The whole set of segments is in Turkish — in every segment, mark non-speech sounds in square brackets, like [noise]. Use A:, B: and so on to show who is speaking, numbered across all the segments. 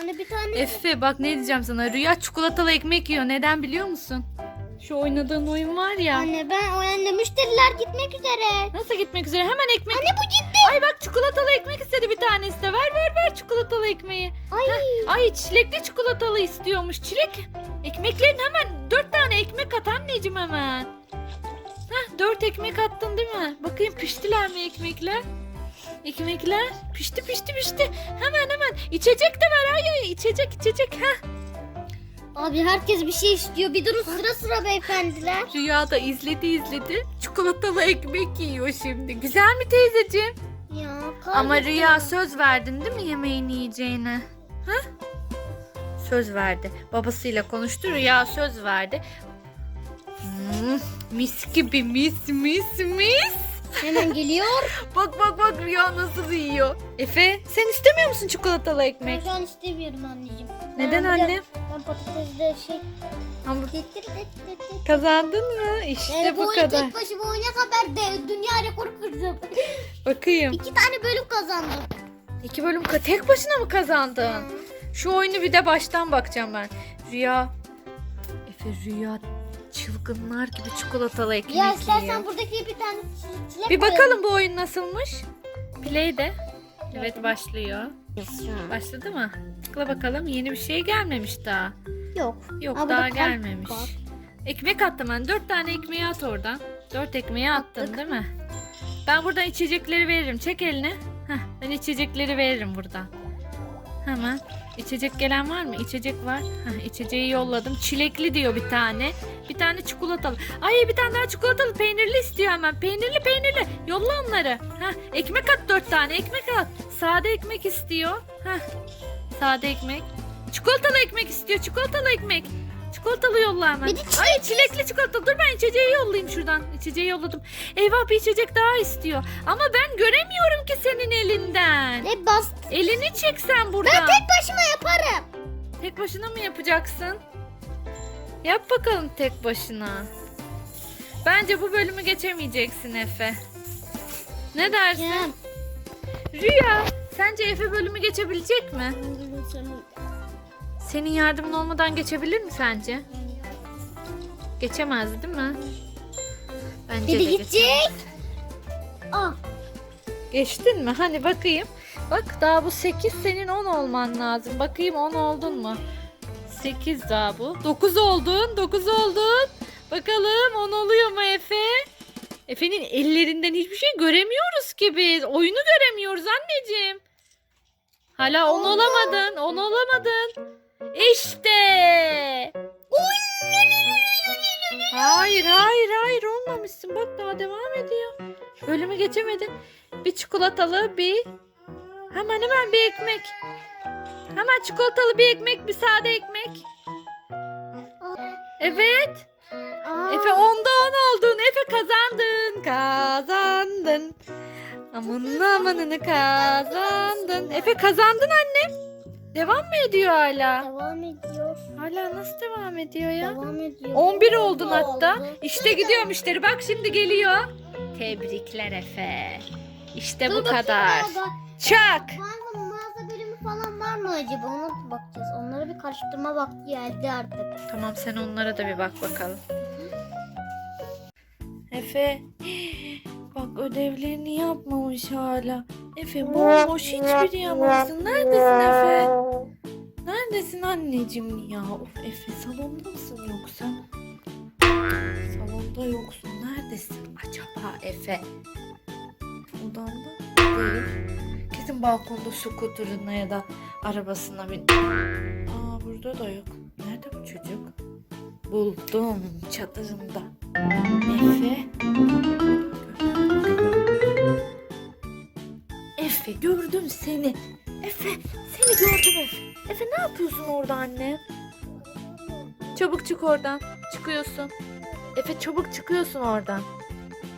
A: Anne bir tane
B: Efe bak ne diyeceğim sana. Rüya çikolatalı ekmek yiyor. Neden biliyor musun? Şu oynadığın oyun var ya.
A: Anne ben o anne müşteriler gitmek üzere.
B: Nasıl gitmek üzere? Hemen ekmek.
A: Anne bu gitti.
B: Ay bak çikolatalı ekmek istedi bir tanesi de. Ver ver ver çikolatalı ekmeği.
A: Ay.
B: Ay çilekli çikolatalı istiyormuş. Çilek ekmeklerin hemen dört tane ekmek at anneciğim hemen. Heh, dört ekmek attın değil mi? Bakayım piştiler mi ekmekler? Ekmekler pişti pişti pişti. Hemen hemen içecek de ver ay ay içecek içecek. Heh.
A: Abi herkes bir şey istiyor. Bir durun sıra sıra beyefendiler.
B: Rüyada izledi izledi. Çikolatalı ekmek yiyor şimdi. Güzel mi teyzeciğim?
A: Ya
B: Ama
A: kaybettim.
B: Rüya söz verdin değil mi yemeğini yiyeceğine? Ha? Söz verdi. Babasıyla konuştu. Rüya söz verdi. Hmm, mis gibi mis mis mis.
A: Hemen geliyor.
B: Bak bak bak Rüya nasıl yiyor. Efe sen istemiyor musun çikolatalı
A: Ben
B: ekmek?
A: an istemiyorum anneciğim.
B: Neden
A: Ben
B: anne?
A: biraz- Ben patatesde şey... Tit.
B: kazandın mı? İşte
A: Ee,
B: bu
A: bu
B: kadar.
A: tek başıma oynaya kadar de, dünya rekoru kırdım. [laughs]
B: Bakayım.
A: İki tane bölüm kazandım.
B: İki bölüm ka- tek başına mı kazandın? Şu oyunu bir de baştan bakacağım ben. Rüya. Efe Rüya çılgınlar gibi çikolatalı ekmek
A: Ya
B: yiyor.
A: istersen buradaki bir tane çi- çilek
B: Bir
A: koyalım.
B: bakalım bu oyun nasılmış. Play de. Evet başlıyor. Başladı mı? Tıkla bakalım. Yeni bir şey gelmemiş daha.
A: Yok.
B: Yok
A: Aa, burada
B: daha
A: kalp
B: gelmemiş.
A: var.
B: Ekmek attım ben. Dört tane ekmeği at oradan. Dört ekmeği attın
A: Attık.
B: değil mi? Ben buradan içecekleri veririm. Çek elini. Heh, ben içecekleri veririm buradan. Hemen. İçecek gelen var mı? İçecek var. Heh, içeceği yolladım. Çilekli diyor bir tane. Bir tane çikolatalı. Ay bir tane daha çikolatalı peynirli istiyor hemen. Peynirli peynirli. Yolla onları. Heh, ekmek at dört tane. Ekmek at. Sade ekmek istiyor. Heh, sade ekmek. Çikolatalı ekmek istiyor. Çikolatalı ekmek. Çikolatalı yolla hemen.
A: Bir de
B: Ay çilekli çikolata. Dur ben içeceği yollayayım şuradan. İçeceği yolladım. Eyvah bir içecek daha istiyor. Ama ben göremiyorum ki senin elinden.
A: Ne bas?
B: Elini çeksen buradan.
A: Ben tek başıma yaparım.
B: Tek başına mı yapacaksın? Yap bakalım tek başına. Bence bu bölümü geçemeyeceksin Efe. Ne dersin?
A: Ya.
B: Rüya, sence Efe bölümü geçebilecek mi? Senin yardımın olmadan geçebilir mi sence? Geçemez değil mi? Bence
A: Biri
B: de
A: gidecek. Aa,
B: Geçtin mi? Hani bakayım. Bak daha bu 8 senin 10 olman lazım. Bakayım 10 oldun mu? 8 daha bu. 9 oldun. 9 oldun. Bakalım 10 oluyor mu Efe? Efe'nin ellerinden hiçbir şey göremiyoruz ki biz. Oyunu göremiyoruz anneciğim. Hala 10 olamadın. 10 olamadın. İşte. Hayır hayır hayır olmamışsın. Bak daha devam ediyor. Bölümü geçemedin. Bir çikolatalı bir hemen hemen bir ekmek. Hemen çikolatalı bir ekmek bir sade ekmek. Evet. Efe onda on oldun. Efe kazandın. Kazandın. Amanın amanını kazandın. Efe kazandın annem. Devam mı ediyor hala?
A: Devam ediyor.
B: Hala nasıl devam ediyor ya?
A: Devam ediyor.
B: 11 oldun hatta.
A: Oldu.
B: İşte gidiyor müşteri. Bak şimdi geliyor. Tebrikler Efe. İşte
A: Dur
B: bu
A: bakayım
B: kadar.
A: bak.
B: Çak.
A: Mağaza, mağaza bölümü falan var mı acaba? Ona da bakacağız. Onlara bir karıştırma vakti geldi artık.
B: Tamam sen onlara da bir bak bakalım. Efe. Bak ödevlerini yapmamış hala. Efe bomboş hiçbiri yapmamışsın. Neredesin Efe? Neredesin anneciğim ya? Of Efe salonda mısın yoksa? Salonda yoksun. Neredesin acaba Efe? Odanda değil. Kesin balkonda skuterına ya da arabasına bin. Aa burada da yok. Nerede bu çocuk? Buldum çadırında. Efe. Efe gördüm seni. Efe seni gördüm Efe. Efe ne yapıyorsun orada anne? Çabuk çık oradan. Çıkıyorsun. Efe çabuk çıkıyorsun oradan.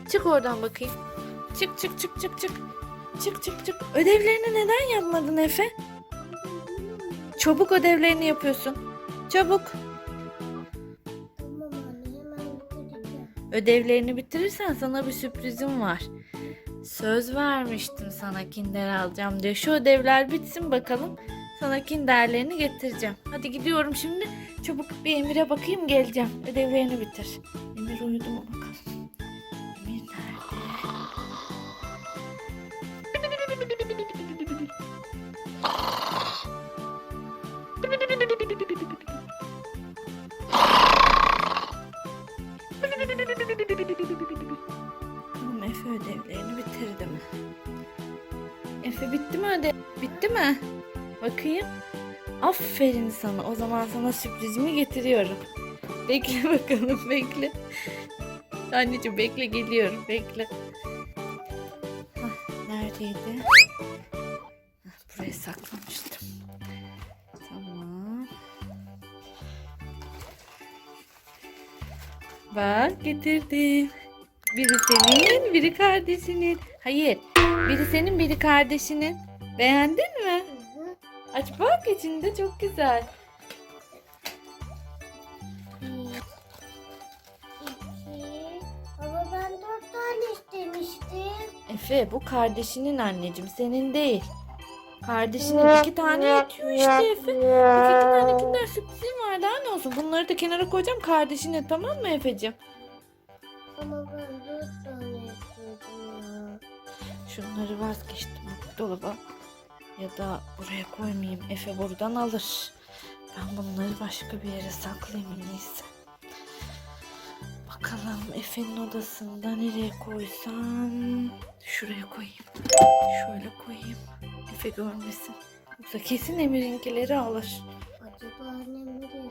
B: Çık oradan bakayım. Çık çık çık çık çık. Çık çık çık. Ödevlerini neden yapmadın Efe? Çabuk ödevlerini yapıyorsun. Çabuk.
A: Tamam anne hemen bitireceğim.
B: Ödevlerini bitirirsen sana bir sürprizim var. Söz vermiştim sana kinder alacağım diye. Şu ödevler bitsin bakalım. Sana kinderlerini getireceğim. Hadi gidiyorum şimdi. Çabuk bir Emir'e bakayım geleceğim. Ödevlerini bitir. Emir uyudu mu Aferin sana. O zaman sana sürprizimi getiriyorum. [laughs] Bekle bakalım bekle. Anneciğim bekle geliyorum bekle. Hah, neredeydi? Buraya saklamıştım. Tamam. Bak getirdim. Biri senin, biri kardeşinin. Hayır, biri senin, biri kardeşinin. Beğendin mi? Aç bak içinde çok güzel.
A: Bir, iki. Ama ben dört tane istemiştim.
B: Efe bu kardeşinin anneciğim senin değil. Kardeşinin iki tane yetiyor işte Efe. Bak iki tane kinder sürprizim var daha ne olsun. Bunları da kenara koyacağım kardeşine tamam mı Efe'cim?
A: Ama ben dört tane istiyordum ya.
B: Şunları vazgeçtim dolaba. Ya da buraya koymayayım. Efe buradan alır. Ben bunları başka bir yere saklayayım iyisi. Bakalım Efe'nin odasında nereye koysam. Şuraya koyayım. Şöyle koyayım. Efe görmesin. Yoksa kesin Emir'inkileri alır.
A: Acaba annem nereye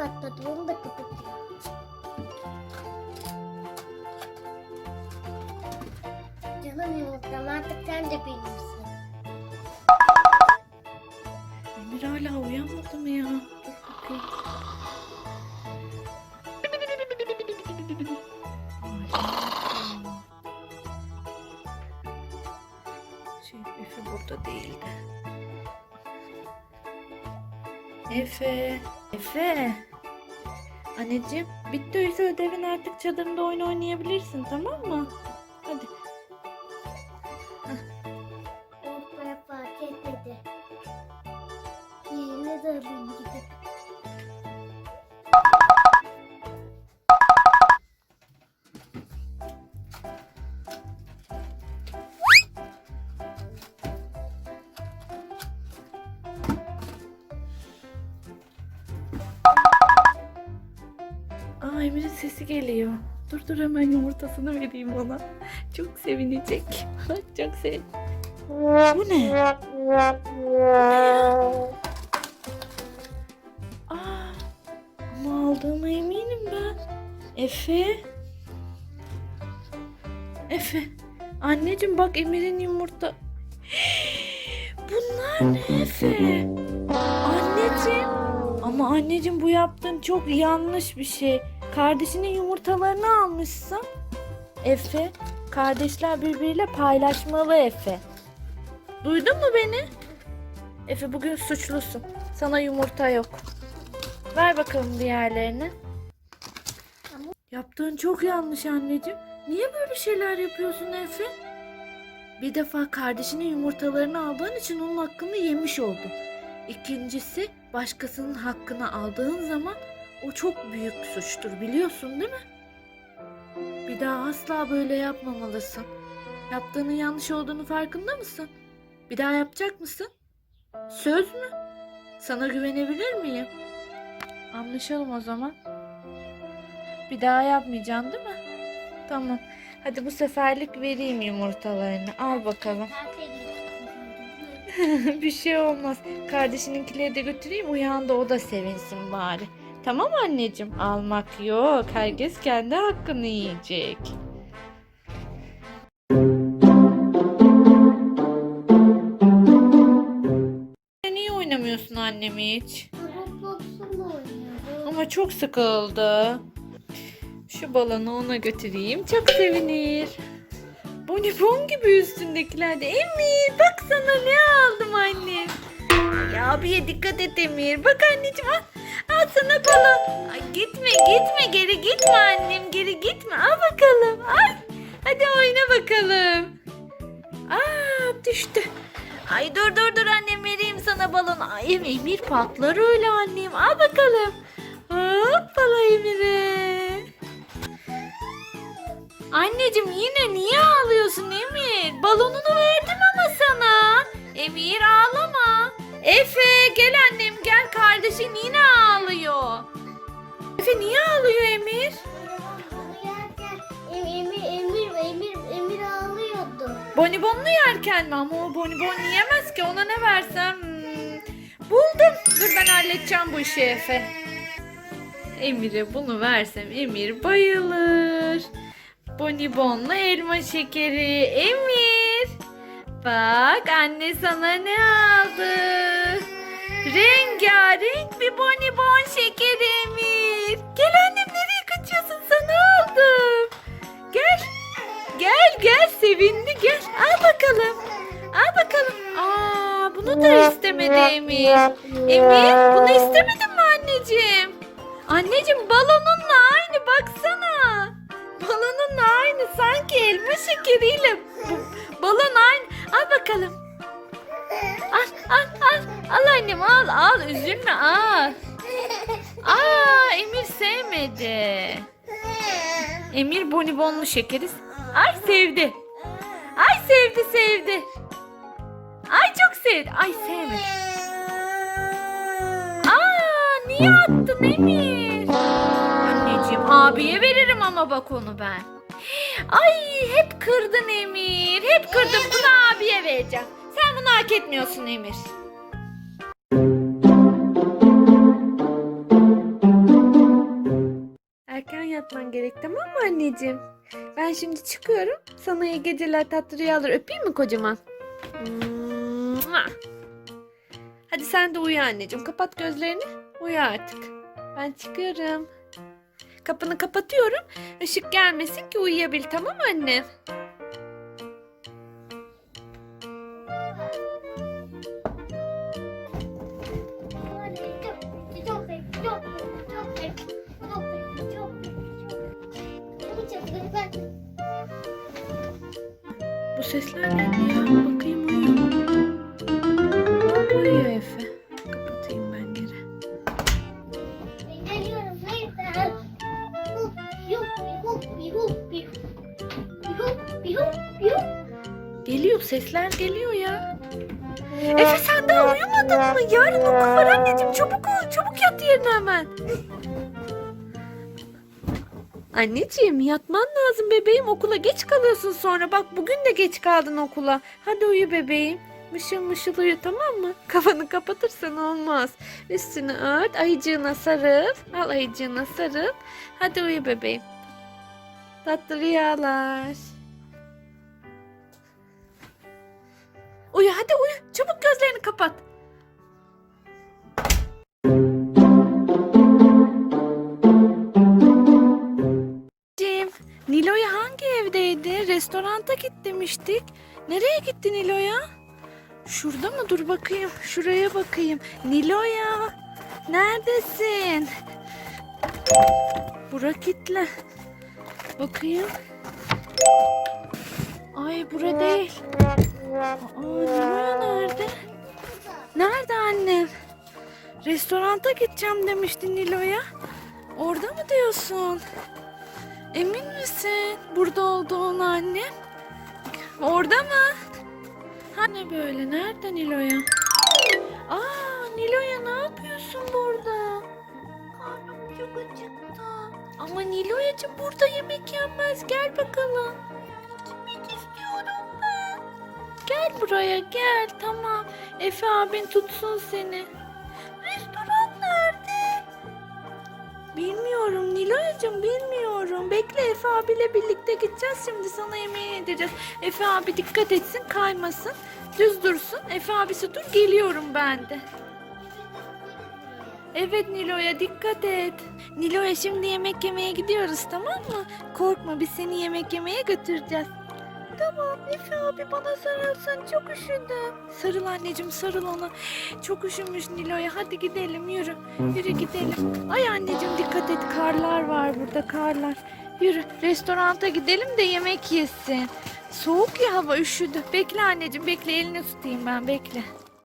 A: kapatmadı. Onu da kapatıyor. Canım yumurtam artık sen de benimsin.
B: Emir hala uyanmadı mı ya? Dur bakayım. Şey, Efe burada değildi. Efe. Efe. Anneciğim bitti ödevin artık çadırında oyun oynayabilirsin tamam mı? Dur dur hemen yumurtasını vereyim ona. Çok sevinecek. [laughs] Çok sev. Bu ne? Aa, ama aldığıma eminim ben. Efe. Efe. Anneciğim bak Emir'in yumurta. [gasps] Bunlar ne Efe? Anneciğim. Ama anneciğim bu yaptığın çok yanlış bir şey. Kardeşinin yumurtalarını almışsın. Efe, kardeşler birbiriyle paylaşmalı Efe. Duydun mu beni? Efe bugün suçlusun. Sana yumurta yok. Ver bakalım diğerlerini. Yaptığın çok yanlış anneciğim. Niye böyle şeyler yapıyorsun Efe? Bir defa kardeşinin yumurtalarını aldığın için onun hakkını yemiş oldun. İkincisi başkasının hakkını aldığın zaman o çok büyük suçtur biliyorsun değil mi? Bir daha asla böyle yapmamalısın. Yaptığının yanlış olduğunu farkında mısın? Bir daha yapacak mısın? Söz mü? Sana güvenebilir miyim? Anlaşalım o zaman. Bir daha yapmayacaksın değil mi? Tamam. Hadi bu seferlik vereyim yumurtalarını. Al bakalım. [laughs] bir şey olmaz. Kardeşininkileri de götüreyim. Uyandı o da sevinsin bari. Tamam anneciğim. Almak yok. Herkes kendi hakkını yiyecek. Niye oynamıyorsun annem hiç? Ama çok sıkıldı. Şu balonu ona götüreyim. Çok sevinir. Bonibon gibi üstündekiler de. Emir bak sana ne aldım annem. Ay abiye dikkat et Emir. Bak anneciğim al. Al sana balon. Ay gitme gitme geri gitme annem. Geri gitme. Al bakalım. Al. Hadi oyna bakalım. Aa düştü. Ay dur dur dur annem vereyim sana balon. Ay Emir patlar öyle annem. Al bakalım. Hoppala Emir'e. Anneciğim yine niye ağlıyorsun Emir? Balonunu verdim ama sana. Emir ağlama. Efe gel annem gel kardeşin yine ağlıyor. Efe niye ağlıyor Emir?
A: Emir, Emir, Emir, Emir ağlıyordu.
B: Bonibonlu yerken mi? Ama o bonibon yiyemez ki ona ne versem? Hmm, Buldum. Dur ben halledeceğim bu işi Efe. Emir'e bunu versem Emir bayılır. Bonibonlu elma şekeri. Emir. Bak anne sana ne aldı? Rengarenk bir bonibon şekeri Emir. Gel annem nereye kaçıyorsun sana aldım. Gel. Gel gel sevindi gel. Al bakalım. Al bakalım. Aa bunu da istemedi Emir. Emir bunu istemedin mi anneciğim? Anneciğim balonunla aynı baksana. Balonunla aynı sanki elma şekeriyle balon aynı. Al bakalım. Al al al. Al annem al al üzülme al. Aa Emir sevmedi. Emir bonibonlu şekeri. Ay sevdi. Ay sevdi sevdi. Ay çok sevdi. Ay sevmedi. Aa niye attın Emir? Anneciğim abiye veririm ama bak onu ben. Ay hep kırdın Emir. Hep kırdın. Bunu abiye vereceğim. Sen bunu hak etmiyorsun Emir. Erken yatman gerek tamam mı anneciğim? Ben şimdi çıkıyorum. Sana iyi geceler tatlı rüyalar. Öpeyim mi kocaman? Mua. Hadi sen de uyu anneciğim. Kapat gözlerini. Uyu artık. Ben çıkıyorum. Kapını kapatıyorum. Işık gelmesin ki uyuyabil tamam mı anne? Sesler geliyor ya. Efe sen daha uyumadın mı? Yarın okul var anneciğim. Çabuk ol. Çabuk yat yerine hemen. Anneciğim yatman lazım bebeğim. Okula geç kalıyorsun sonra. Bak bugün de geç kaldın okula. Hadi uyu bebeğim. Mışıl mışıl uyu tamam mı? Kafanı kapatırsan olmaz. Üstünü ört. Ayıcığına sarıl. Al ayıcığına sarıl. Hadi uyu bebeğim. Tatlı rüyalar. Uyu hadi uyu. Çabuk gözlerini kapat. Cem, Nilo'ya hangi evdeydi? Restoranta git demiştik. Nereye gitti Nilo'ya? Şurada mı? Dur bakayım. Şuraya bakayım. Nilo'ya. Neredesin? Bura kitle. Bakayım. Ay bura değil. Aa, Nilo'ya nerede? Nerede annem? Restoranta gideceğim demiştin Nilo'ya. Orada mı diyorsun? Emin misin burada olduğunu annem? Orada mı? Ha ne böyle? Nerede Nilo'ya? Aa Nilo'ya ne yapıyorsun burada? Karnım çok acıktı. Ama Nilo'yacığım burada yemek yenmez. Gel bakalım. Gel buraya gel tamam. Efe abin tutsun seni. Restoran nerede? Bilmiyorum Nilo'cum bilmiyorum. Bekle Efe abiyle birlikte gideceğiz şimdi sana yemeği yedireceğiz. Efe abi dikkat etsin kaymasın. Düz dursun. Efe abisi dur geliyorum ben de. Evet Nilo'ya dikkat et. Nilo'ya şimdi yemek yemeye gidiyoruz tamam mı? Korkma biz seni yemek yemeye götüreceğiz. Tamam Efe abi bana sarılsın çok üşüdüm. Sarıl anneciğim sarıl ona. Çok üşümüş Nilo'ya hadi gidelim yürü. Yürü gidelim. Ay anneciğim dikkat et karlar var burada karlar. Yürü restoranta gidelim de yemek yesin. Soğuk ya hava üşüdü. Bekle anneciğim bekle elini tutayım ben bekle.